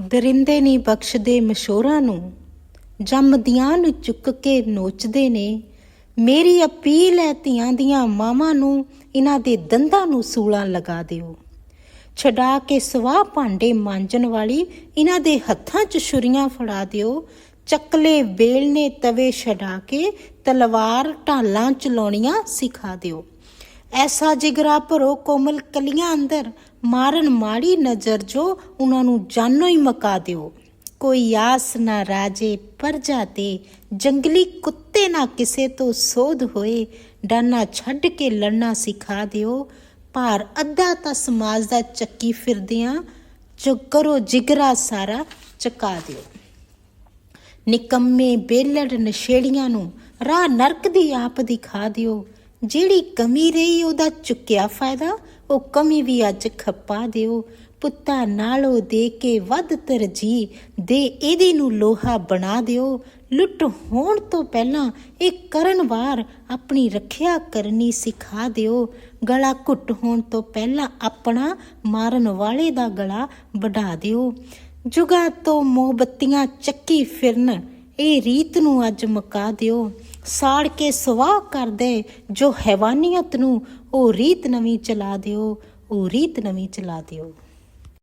ਦਰਿੰਦੇ ਨਹੀਂ ਬਖਸ਼ਦੇ ਮਸ਼ੋਰਾਂ ਨੂੰ ਜੰਮਦੀਆਂ ਨੂੰ ਚੁੱਕ ਕੇ ਨੋਚਦੇ ਨੇ, ਮੇਰੀ ਅਪੀਲ ਹੈ ਧੀਆਂ ਦੀਆਂ ਮਾਵਾਂ ਨੂੰ, ਇਹਨਾਂ ਦੇ ਦੰਦਾਂ ਨੂੰ ਸੂਲਾਂ ਲਗਾ ਦਿਓ। ਛਡਾ ਕੇ ਸਵਾਹ ਭਾਂਡੇ ਮਾਂਜਣ ਵਾਲੀ ਇਹਨਾਂ ਦੇ ਹੱਥਾਂ 'ਚ ਛੁਰੀਆਂ ਫੜਾ ਦਿਓ, ਚੱਕਲੇ ਵੇਲਨੇ ਤਵੇ ਛਡਾ ਕੇ ਤਲਵਾਰ ਢਾਲਾਂ ਚਲਾਉਣੀਆਂ ਸਿਖਾ ਦਿਓ। ਐਸਾ ਜਿਗਰਾ ਭਰੋ ਕੋਮਲ ਕਲੀਆਂ ਅੰਦਰ, ਮਾਰਨ ਮਾੜੀ ਨਜ਼ਰ ਜੋ ਉਹਨਾਂ ਨੂੰ ਜਾਨੋਂ ਹੀ ਮਕਾ ਦਿਓ। ਕੋਈ ਆਸ ਨਾ ਰਾਜੇ ਪਰਜਾ ਤੇ, ਜੰਗਲੀ ਕੁੱਤੇ ਨਾ ਕਿਸੇ ਤੋਂ ਸੋਧ ਹੋਏ, ਡਾਨਾ ਛੱਡ ਕੇ ਲੜਨਾ ਸਿਖਾ ਦਿਓ। ਭਾਰ ਅੱਧਾ ਤਾਂ ਸਮਾਜ ਦਾ ਚੱਕੀ ਫਿਰਦਿਆਂ, ਜੋ ਕਰੋ ਜਿਗਰਾ ਸਾਰਾ ਚਕਾ ਦਿਓ। ਨਿਕੰਮੇ ਬੇਲੜ ਨਸ਼ੇੜੀਆਂ ਨੂੰ, ਰਾਹ ਨਰਕ ਦੀ ਆਪ ਦਿਖਾ ਦਿਓ। ਜਿਹੜੀ ਕਮੀ ਰਹੀ ਉਹਦਾ ਚੁੱਕਿਆ ਫਾਇਦਾ, ਉਹ ਕਮੀ ਵੀ ਅੱਜ ਖੱਪਾ ਦਿਓ। ਪੁੱਤਾ ਨਾਲੋਂ ਦੇ ਕੇ ਵੱਧ ਤਰਜੀਹ ਦੇ ਇਹਦੇ ਨੂੰ ਲੋਹਾ ਬਣਾ ਦਿਓ। ਲੁੱਟ ਹੋਣ ਤੋਂ ਪਹਿਲਾਂ ਇਹ ਕਰਨ ਵਾਰ ਆਪਣੀ ਰੱਖਿਆ ਕਰਨੀ ਸਿਖਾ ਦਿਓ। ਗਲਾ ਘੁੱਟ ਹੋਣ ਤੋਂ ਪਹਿਲਾਂ ਆਪਣਾ ਮਾਰਨ ਵਾਲੇ ਦਾ ਗਲਾ ਵਢਾ ਦਿਓ। ਜੁਗਾ ਤੋਂ ਮੋਮਬੱਤੀਆਂ ਚੱਕੀ ਫਿਰਨ ਇਹ ਰੀਤ ਨੂੰ ਅੱਜ ਮੁਕਾ ਦਿਓ। ਸਾੜ ਕੇ ਸਵਾਹ ਕਰ ਦੇ। ਜੋ ਹੈਵਾਨੀਅਤ ਨੂੰ ਉਹ ਰੀਤ ਨਵੀਂ ਚਲਾ ਦਿਓ, ਉਹ ਰੀਤ ਨਵੀਂ ਚਲਾ ਦਿਓ।